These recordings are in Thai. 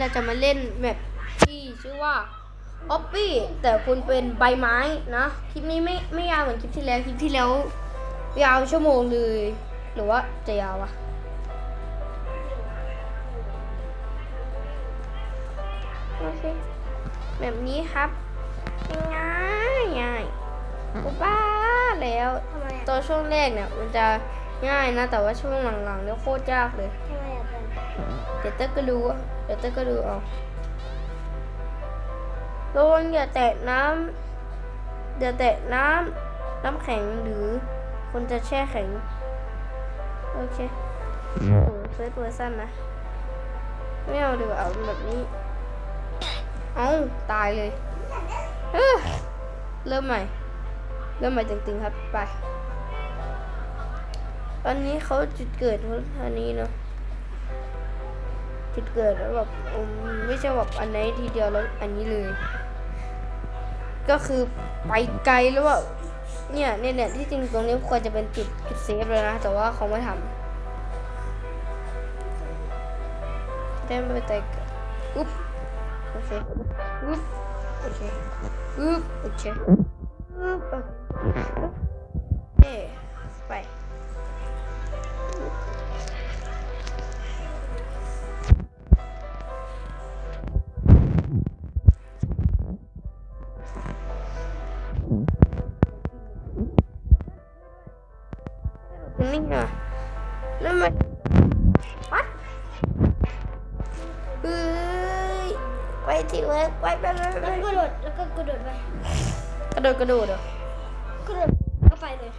เราจะมาเล่นแบบที่ชื่อว่าออปปี้แต่คุณเป็นใบไม้นะ คลิปนี้ไม่ไม่ยาวเหมือนคลิปที่แล้ว คลิปที่แล้ว ยาวชั่วโมงเลย หรือว่าจะยาวอะโอเคแบบนี้ครับง่ายง่ายปุ๊บป้าแล้วทำไมอะตัวช่วงแรกเนี่ยมันจะง่ายนะ แต่ว่าช่วงหลังๆเนี่ยโคตรยากเลยทำไมอะเป็นเดี๋ยวเต้ยก็รู้อะ เดี๋ยวเต้ก็ดูเอาระวังอย่าแตะน้ำอย่าแตะน้ำน้ำแข็งหรือคนจะแช่แข็ง โอเคโอ้เฟิร์สเวอร์ชันนะ ไม่เอาดีกว่าเอาแบบนี้ เอาตายเลยเเริ่มใหม่ เริ่มใหม่จริงๆครับ ไปตอนนี้เขาจุดเกิดเขาอันนี้เนาะ จุดเกิดแล้วแบบไม่ใช่แบบอันไหนทีเดียวแล้วอันนี้เลย ก็คือไปไกลแล้วแบบเนี่ยเนี่ยเนี่ยที่จริงตรงนี้ควรจะเป็นจุดจุดเซฟเลยนะ แต่ว่าเขาไม่ทำได้ไม่ไปไกลอุ๊บโอเคอุ๊บโอเคอุ๊บโอเคอุ๊บ ระโดดกระโดดเหรอกระโดดก็ไปเลย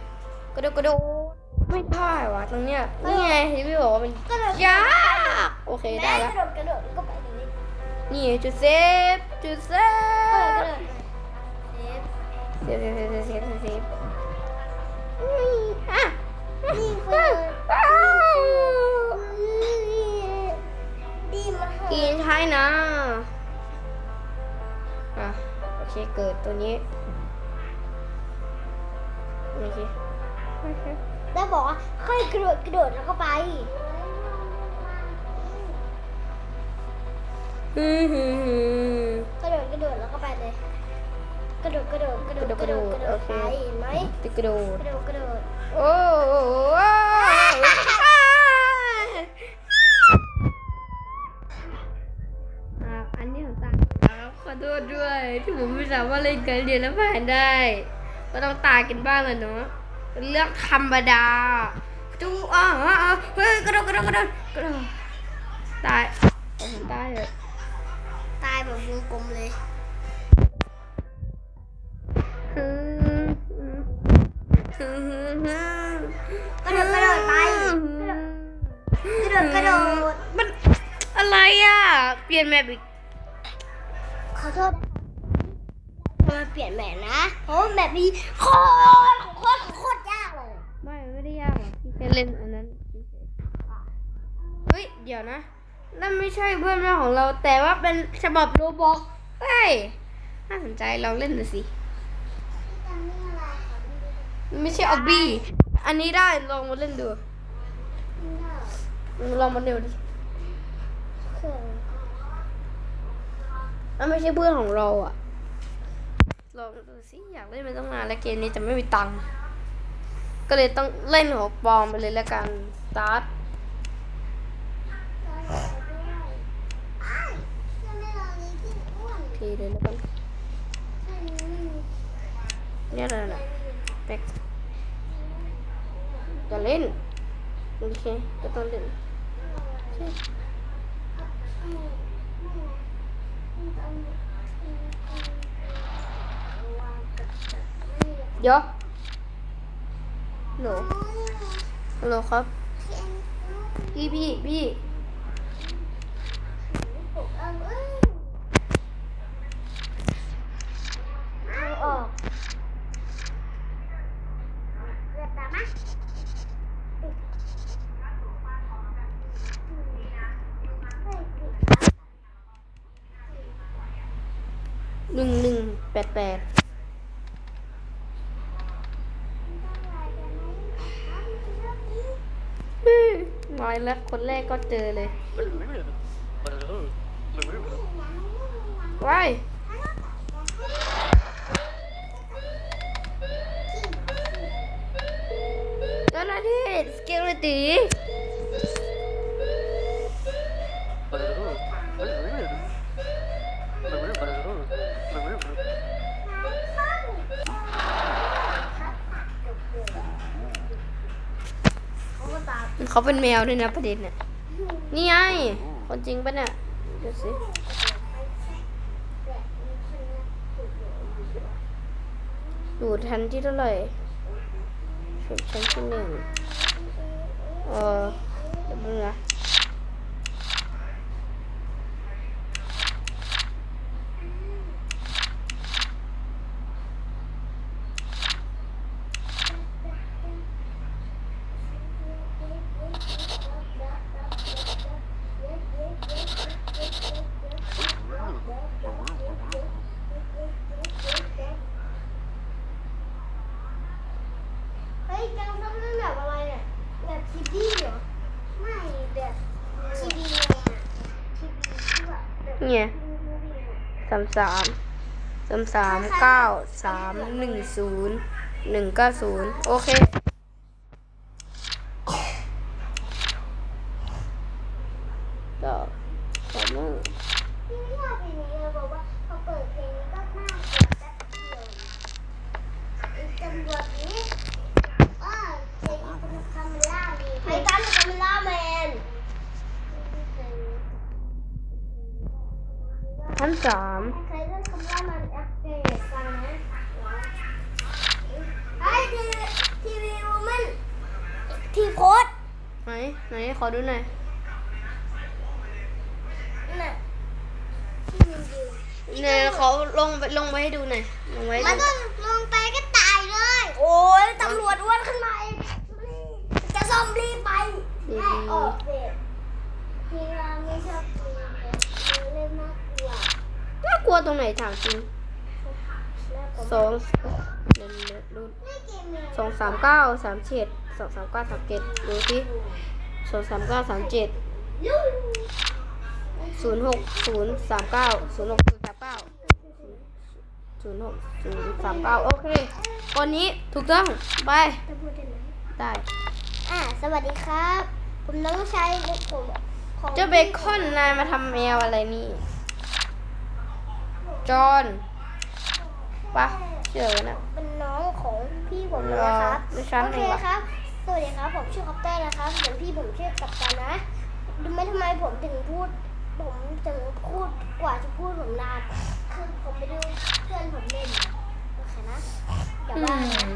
กระโดดกระโดดไม่ได้วะตรงเนี้ยนี่ไงที่พี่บอกว่ามันกระโดด ยากโอเคได้แม่แล้ว กระโดดกระโดดแล้วก็ไปเลยนี่จุดเซฟจุดเซเออกระฟโดดเซฟเซฟเซฟเซฟเซฟเซฟนี่อะนี่เฟิร์นอ้าวดีมากกินใช่นะอะโอเคเกิดตัวนี้ ดกระโดดแล้วก็ไปอือหือกระโดดกระโดดแล้วก็ไปเลย กระโดดกระโดดกระโดดกระโดดกระโดดไปเห็นไหมติดกระโดดกระโดดกระโดดโอ้โหอันนี้ของตาครับขอโทษด้วยที่ผมไม่สามารถเล่นการเรียนแล้วผ่านได้ ก็ต้องตายกันบ้างเลยเนาะเป็นเรื่องธรรมดา จูอ่าอ่าอ่าเฮ้ยกระโดดกระโดดกระโดดกระโดดตายเอาผมตายเลยตายแบบวงกลมเลยอืมอืมอืมอืมอืมกระโดดกระโดดไปกระโดดกระโดดมันอะไรอะ เปลี่ยนแมปอีกขอโทษมาเปลี่ยนแบบนะเพราะว่าแบบนี้โคตรโคตรโคตร แค่เล่นอันนั้นเฉยๆเฮ้ย เดี๋ยวนะ นั่นไม่ใช่เพื่อนแม่ของเรา แต่ว่าเป็นฉบับโรบอกเฮ้ย น่าสนใจลองเล่นดูสิ ไม่ใช่ออบบี้ อันนี้ได้ลองมาเล่นดู ลองมาเร็วดิมันไม่ใช่เพื่อนของเราอะลองดูสิ อยากเล่นมาตั้งนานแล้วเกมนี้จะไม่มีตังค์ ก็เลยต้องเล่นของปลอมไปเลยแล้วกันสตาร์ททีเลยแล้วกันเนี่ยอะไรนะเป็กจะเล่นโอเคก็ต้องเล่นโอเคเดี๋ยวฮัล โหลฮัลโหลครับ พี่พี่พี่ เอาออกเลือดตามมา หนึ่งหนึ่งแปดแปดมา แล้วคนแรกก็เจอเลยว้ายเจ้าหน้าที่สกิลตี เขาก็ตาม เขาเป็นแมวด้วยนะประเด็นเนี่ยนี่ไงคนจริงปะเนี่ยดูสิอยู่ทันที่เท่าไหร่ชนชั้นที่หนึ่งเออเดี๋ยวมึงนะ เฮ้ยจังต้องเล่นแบบอะไรเนี่ยแบบทีวีเหรอ ไม่แบบทีวีเลยอะทีวีที่แบบแบบ เนี่ยสามสามสามสามเก้าสามหนึ่งศูนย์หนึ่งเก้าศูนย์โอเคก็ขอมือพี่ไม่ชอบเพลงนี้เลยบอกว่าพอเปิดเพลงนี้ก็น่ากลัวแป๊บเดียวไอ้ตำรวจนี้อ้าวเพลงนี้เป็นคาเมล่าแมนไอ้ตั้นเป็นคาเมล่าแมน ชั้นสามใครเล่นคาเมล่าแมนแอปเปิลฟังนะไอ้ทีทีวีวูแมนทีโพสไหนไหนขอดูหน่อยน่ะที่มันอยู่เนี่ยเขาลงไปลงไปให้ดูหน่อยลงไว้ให้มันดูก็ลงไปก็ตายเลย โอ้ยตำรวจอ้วนขึ้นมาอีกจะซอมบี้ไปแม่ออกเด็ดทีเราไม่ชอบตีมันเล่นน่ากลัว น่า กลัวตรงไหนถามจริงน่ากลัวสองเดี๋ยวเดี๋ยวดูไม่เกมเลยสองสามเก้าสามเจ็ดสองสามเก้าสามเจ็ดดูสิสองสามเก้าสามเจ็ดศูนย์หกศูนย์สามเก้าศูนย์หกศูนย์สามเก้าศูนย์หกศูนย์สามเก้าโอเควันนี้ถูกต้องไปจะพูดได้ไหมได้อ่าสวัสดีครับ ผมน้องชายผมของเจ้าเบคอนนายมาทำแมวอะไรนี่ จอห์นปะเชื่อกันนะ เป็นน้องของพี่ผมเลยนะครับเหรอดิฉันโอเคเองเหรอ ครับ สวัสดีครับผมชื่อคอปเตอร์นะครับส่วนพี่ผมชื่อกัปตันนะดูไหมทำไมผมถึงพูด ผมถึงพูดกว่าจะพูดผมนานคือผมไปดูเพื่อนผมเล่นโอเคนะอย่าอืว่านะม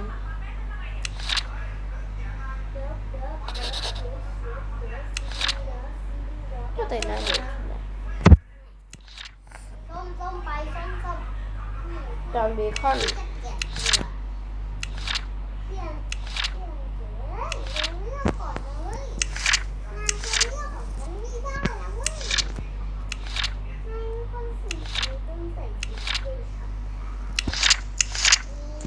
เดี๋ยวเดี๋ยวเดี๋ยวเดี๋ยวเดี๋ยวเดี๋ยวเดี๋ยวก็แต่น่าดู ส้มส้มไปส้มส้มนี่จอห์นเบคอนจะเกลียดตัวเปลี่ยนเปลี่ยนเดี๋ยวเดี๋ยวเลือกก่อนนะเว้ยนายจะเลือกของฉันไม่ได้นะเว้ยนายเป็นคนสีนี้ต้องใส่สีด้วยครับอืม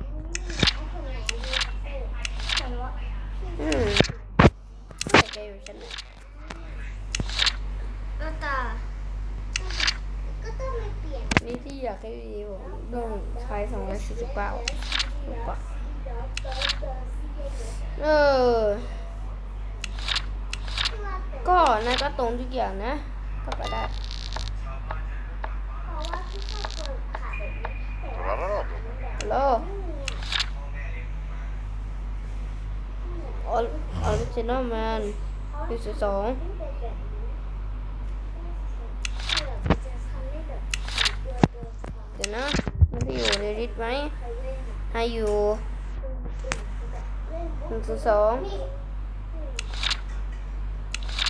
อืมไอ้คนไหนดีเออฉันว่าพี่ อืมใส่ใจอยู่ฉันนะ ก็ตาก็ต้องไปเปลี่ยน นี่ที่อยากให้วีผมต้องใช้สองร้อยสี่สิบเก้าบาเออ ก็นายก็ตรงทุกอย่างนะ ก็ไปได้แล้ว่าขามันแบบฮัลโหลออริจินอลแมนปีสิบสอง ไม่เป็นแบบนี้แบบจะทำให้แบบตัวตัวของ เดี๋ ยวนะ มันจะอยู่ในลิสต์ไหมใครเล่นให้อยู่เล่นหนึ่งศูนย์สองนี่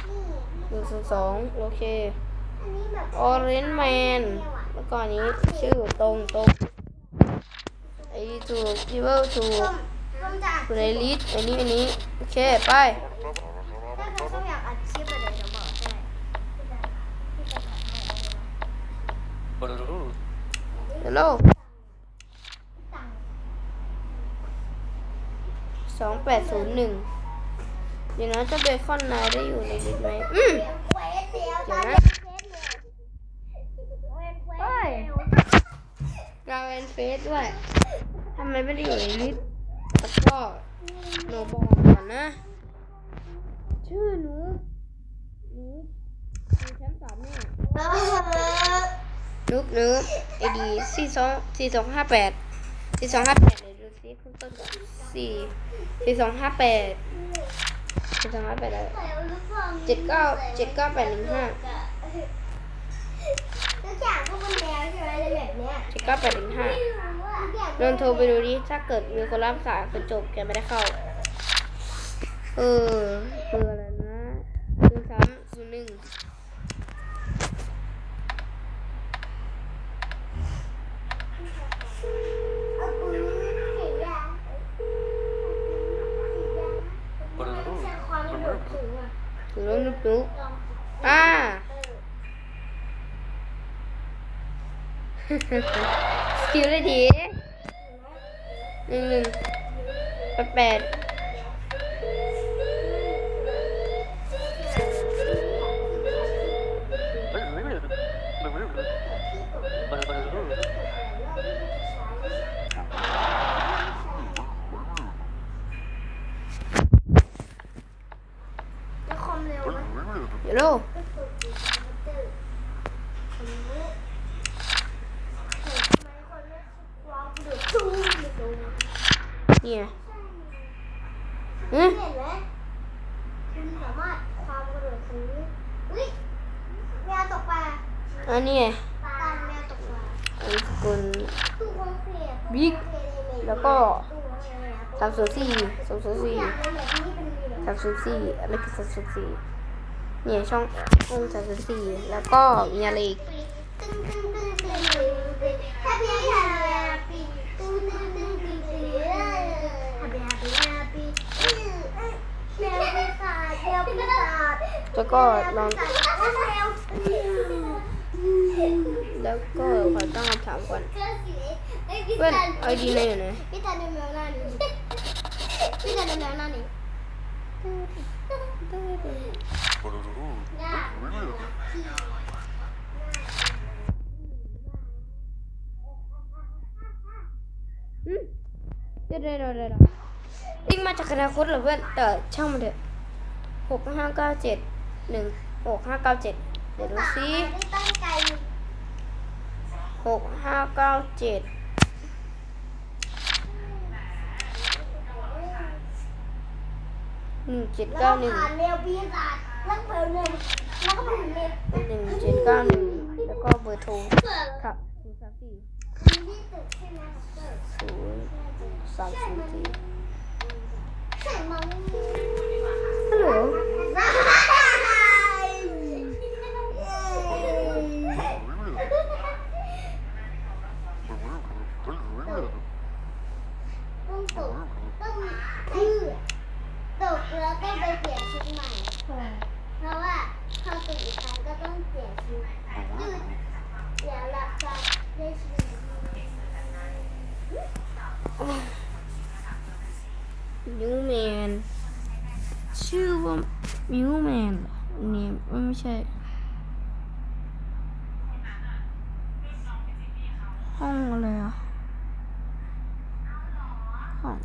นี่หนึ่งศูนย์สองโอเคอันนี้แบบออเรนแมนแล้วก็อันนี้ชื่อตรงตรงไอ้ถูกที่เบิลถูกส้มส้มจะอัดอยู่ในลิสต์อันนี้อันนี้ โอเค ไป ถ้าใครเขาอยากอัดคลิปอะไรเดี๋ยวบอกได้พี่จะพี่จะอัดให้เอาเลยนะ ฮัล โหลตังค์สองแปดศูนย์หนึ่งอย่างนั้นจะเบคอนนายได้อยู่ในลิสต์ไหมอืมเควสเดียวตอนเดี๋เด็ยวกนะเควสเดียวเควสเควสเฮ้เฟซด้วยทำไมไม่ได้อยู่ในลิสต์แล้วก็หนูบอกก่อนนะ ชื่อหนูหนูหนูแชมป์สามเนี่ย นุ๊กนุ๊กไอดีสี่สองสี่สองห้าแปดสี่สองห้าแปดเดี๋ยวดูซิเพิ่มต้นก่อนสี่สี่สองห้าแปดสี่สองห้าแปดอะไรเจ็ดเก้าเจ็ดเก้าแปดหนึ่งห้าทุกอย่างก็เป็นแนวใช่ไหมอะไรแบบเนี้ยเจ็ดเก้าแปดหนึ่งห้าทุกอย่างนนท์โทรไปดูดิถ้าเกิดมีคนรับสายก็จบแกไม่ได้เข้า เออเบอร์อะไรนะศูนย์สามศูนย์หนึ่ง เอาปืนเสียงมันใช้ความกระโดดสูงอะ ศู นย์นุ๊กนุ๊กลองอ่าสกิลได้ดีหนึ่งหนึ่งแปดแปด เดี๋ยวโลเนี่ยอืมเห็นไหมคุณสามารถความกระโดดสูงอุ้ยแมวตกปลาอันนี้ไงตาแมวตกปลาอันนี้สกุลตู้คอนเฟียร์บิ๊กแล้วก็ตู้อะไรนะสามศูนย์สี่สองศูนย์ทุกสี่อย่างเลยแบบนี้เป็นมีแบบสามศูนย์สี่อะไรคือสามศูนย์สี่ เนี่ยช่ององสามศูนย์สี่แล้วก็มีอะไรอีกแฮปปี้แฮปปี้ตึ้งตึ้งตึ้งตึ้งตึ้งแฮปปี้แฮปปี้แฮปปี้แมวปีศาจแมวปีศาจแล้วก็ลองแล้วก็ขอตั้งคำถามก่อนเสื้อสีเอ้ยพี่เพื่อนไอดีในอยู่ไหนพี่ตันดูแมวหน้านี้พี่ตันดูแมวหน้านี้หน้าอืม เดี๋ยวเดี๋ยวเดี๋ยวลิงมาจากอนาคตเหรอเพื่อนแต่ช่างมันเถอะหกห้าเก้าเจ็ดหนึ่งหกห้าเก้าเจ็ดเดี๋ยวดูซิหกห้าเก้าเจ็ดหนึ่งเจ็ดเก้าหนึ่ง เก้าหนึ่งแล้วก็เบอร์โทรครับศูนย์สามสี่ศูนย์สามศูนย์สี่ฮัลโหล ต้องตกต้องคือตกแล้วก็ไปเปลี่ยนชุดใหม่ เพราะว่าเข้าตึกอีกครั้งก็ต้องเปลี่ยนชุดยืดเดี๋ยวหลับตาได้ชุด มิวแมน ชื่อว่ามิวแมนเนี่ยไม่ใช่ ห้องอะไรอะห้อง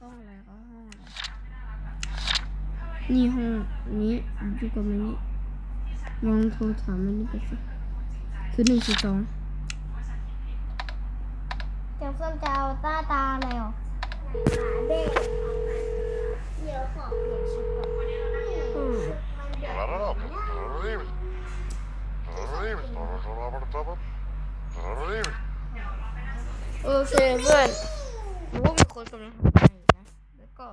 ห้องอะไรก็ห้องอะไรนี่ห้องนี้อยู่กับมันนี่ลองโทรถามมันนี่ไปสิคือหนึ่งสี่สองจะส้มจะเอาตาตาแล้วหาเด็กเดี๋ยวขอเปลี่ยนชุดก่อนอืม โอเคเพื่อนรู้ว่ามีคนกำลังทำงานอยู่นะแล้วก็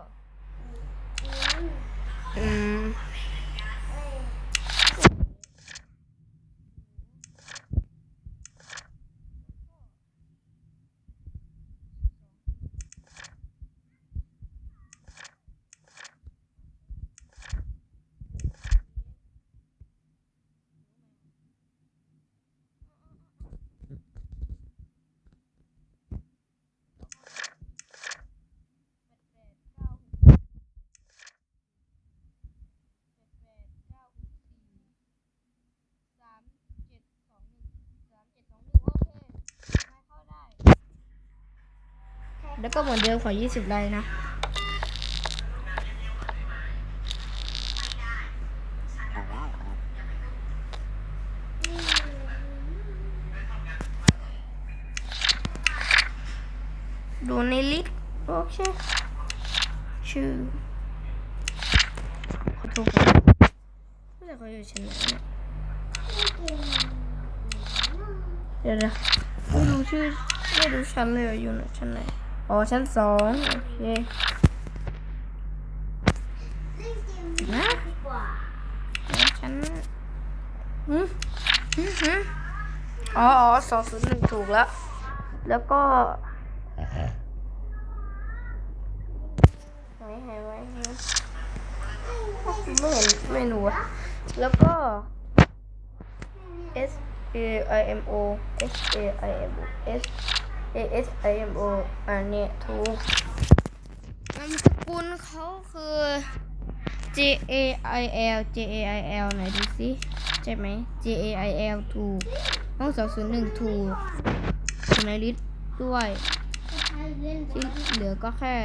แล้วก็เหมือนเดิมขอ 20 ไลค์นะ ดูในลิสต์โอเค ชื่อ ขอโทษครับไม่ใช่เขาอยู่ชั้นไหนเนี่ยเดี๋ยวนะไม่รู้ชื่อไม่รู้ชั้นเลยอยู่ไหนชั้นไหน อ๋อชั้นสองโอเคเล่นเกมนะดีกว่าแล้วชั้นหืมหืมหืมอ๋ออ๋อสองศูนย์หนึ่งถูกแล้ว แล้วก็ไหนหายไว้ฮะไม่เห็นไม่รู้อะแล้วก็ S A I M O S A I M O S A S I M O อันเนี้ยถูกนามสกุลเขาคือ J A I L J A I L ไหนดูสิใช่ไหม J A I L ถูกห้องสองศูนย์หนึ่งถูกอยู่ในลิสต์ด้วยใครเล่นที่เหลือก็แค่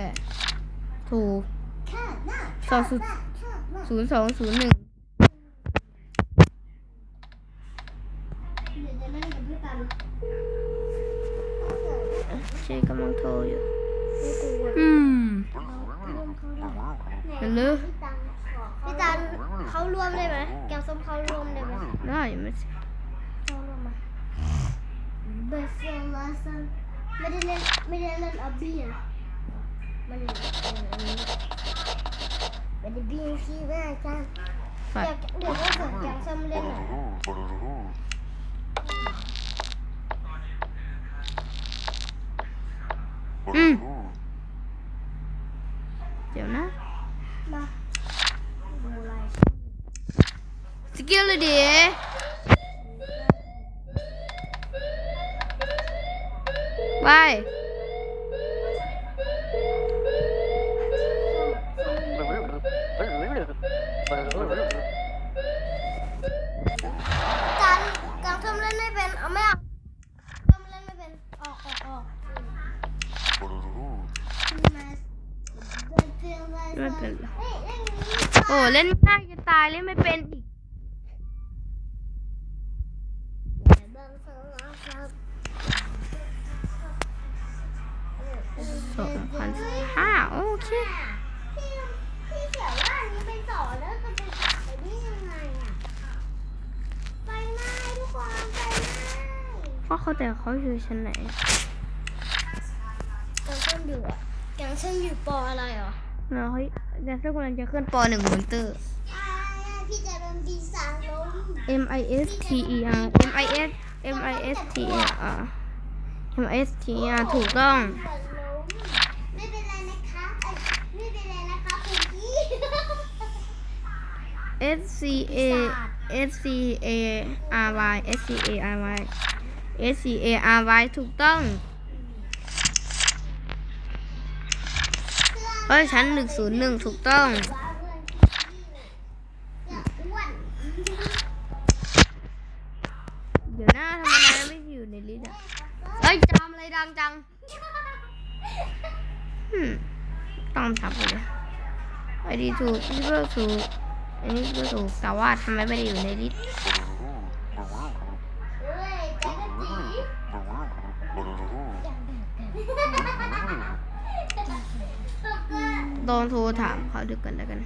ถูกแค่หน้าสองศูนย์แค่หน้าศูนย์สองศูนย์หนึ่ง เดี๋ยวจะเล่นกับพี่กัน ชีกำลังโทรอยู่ อืมเห็นหรือพี่ตันเขารวมได้ไหมแกงส้มเขารวมได้ไหมได้ไหมเขารวมมาเบสเซลลาซันไม่ได้เล่นไม่ได้เล่นอับบี้นะมันไม่ได้บีนคีแม่กันปัดเดี๋ยวเดี๋ยวก็ส่งแกงส้มเล่นหน่อย อืมเดี๋ยวนะมาดูอะไรสกิลเลยดิไป การการส้มเล่นไม่เป็นเอาไม่เอาส้มเล่นไม่เป็นออกออกออกมา ไม่เป็นไร เฮ้ยเล่นนี้ โอ้ เล่นง่ายจะตายเล่นไม่เป็นอีกบางสองครับสองพันห้าโอเคพี่พี่เขียนว่าอันนี้เป็นสอนแล้วจะไปไปได้ยังไงอะไปไม่ทุกคนไปไม่เพราะเขาแต่เขาอยู่ชั้นไหนแกงส้มอยู่อะแกงส้มอยู่ปออะไรเหรอ เนาะเขาแดนเซอร์กำลังจะขึ้นปหนึ่งมอนเตอร์ พี่จะโดนปีศาจล้ม M I S T E R M I S M I S T E R M I S T E R ถูกต้อง ไม่เป็นไรนะคะเอ้ยไม่เป็นไรนะคะคุณพี่ S C A S C A R Y S C A R Y S C A R Y ถูกต้อง เฮ้ยชั้นหนึ่งศูนย์หนึ่งถูกต้อง เดี๋ยวหน้าทำอะไรไม่อยู่ในลิสต์อะเฮ้ยจำอะไรดังจังอืมต้องทำเลยไอดีถูกพี่เบิร์ถูกอันนี้ก็ถูกแต่ว่าทำไมไม่ได้อยู่ในลิสต์ โดนโทรถามเขาดูกันแล้วกัน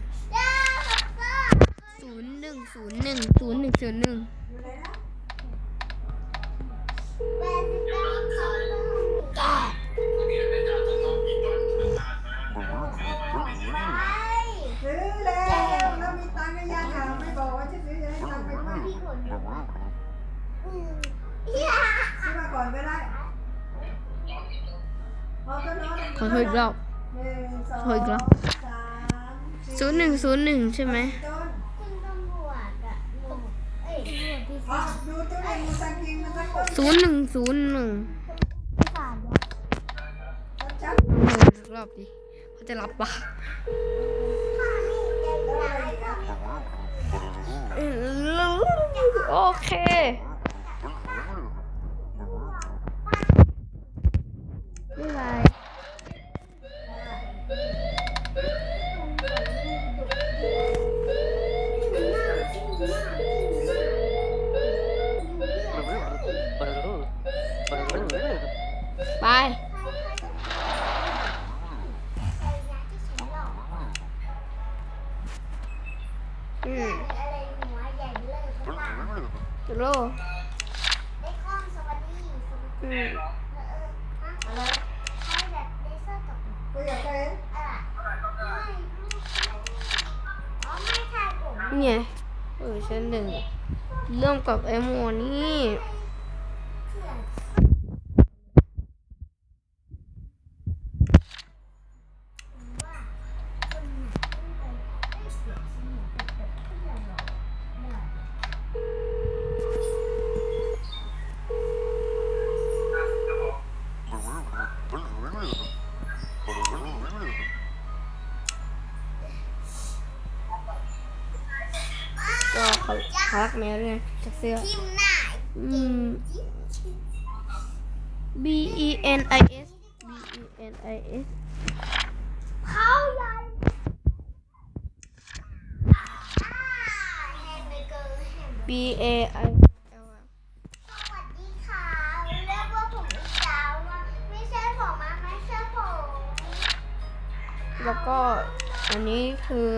ศูนย์หนึ่งศูนย์หนึ่งศูนย์หนึ่งศูนย์หนึ่งซื้อแล้วแล้วมีตังค์หรือยังอะไม่บอกว่าจะซื้อจะให้ตังค์ไปไหมซื้อมาก่อนก็ได้พอก็นอนขอโทษอีกรอบหนึ่งสอง โทรอีกรอบสามสี่ศูนย์หนึ่งศูนย์หนึ่งใช่ไหมต้นคุณตำรวจอะเอ้ยตำรวจปีอ๋อศาจดูตัวเองมันสักกินมันสักต้นศูนย์หนึ่งศูนย์หนึ่งปีศาจวะจับโทรอีกรอบดิเขาจะรับปะข้านี่ใจแล้วร้าอะไรยอีกอะโอเคบ๊ายบาย เขาเขารักแมวด้วยนะจากเสื้อทิมหน้าอืม B E N I S B E N I S เขาใหญ่แฮมเบอร์เกอร์แฮมเบอร์เกอร์ B A I L สวัสดีค่ะเรียกว่าผมอีกแล้วว่าไม่ใช่ผมอะไม่ใช่ผมแล้วก็อันนี้คือ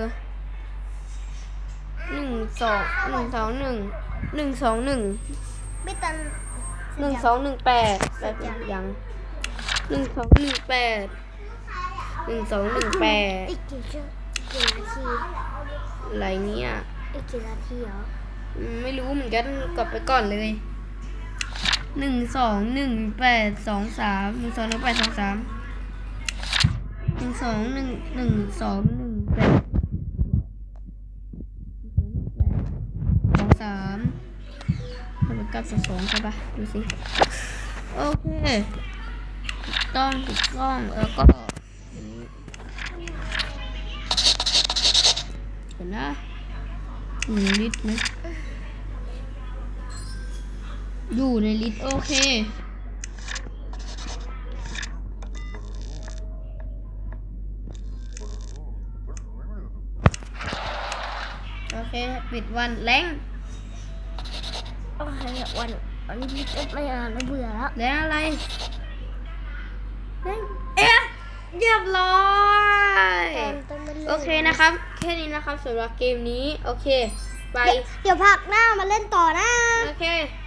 หนึ่งสองหนึ่งสองหนึ่งหนึ่งสองหนึ่งไม่ตันหนึ่งสองหนึ่งแปดแบบยังหนึ่งสองหนึ่งแปดหนึ่งสองหนึ่งแปดอีกกี่ชั่วกี่นาทีอะไรเนี่ยอีกกี่นาทีเหรออืมไม่รู้เหมือนกันกดไปก่อนเลยหนึ่งสองหนึ่งแปดสองสามหนึ่งสองหนึ่งแปดสองสามหนึ่งสองหนึ่งหนึ่งสองหนึ่งแปดสองสามทำ เป็นเก้าสองสองใช่ปะดูสิ โอเคถูกต้องถูกต้องแล้วก็เห็นนะหนึ่งลิตรไหมอยู่ในลิตรโอเคโอเค ปิดวันแรง อเควันวันนี้จะไม่อ่านแล้วเบื่อแล้วแรงอะไรแรงเอ๊ะเรียบร้อยโอเคนะครับ แค่นี้นะครับสำหรับเกมนี้ โอเค ไป เดี๋ยวพักหน้ามาเล่นต่อนะบ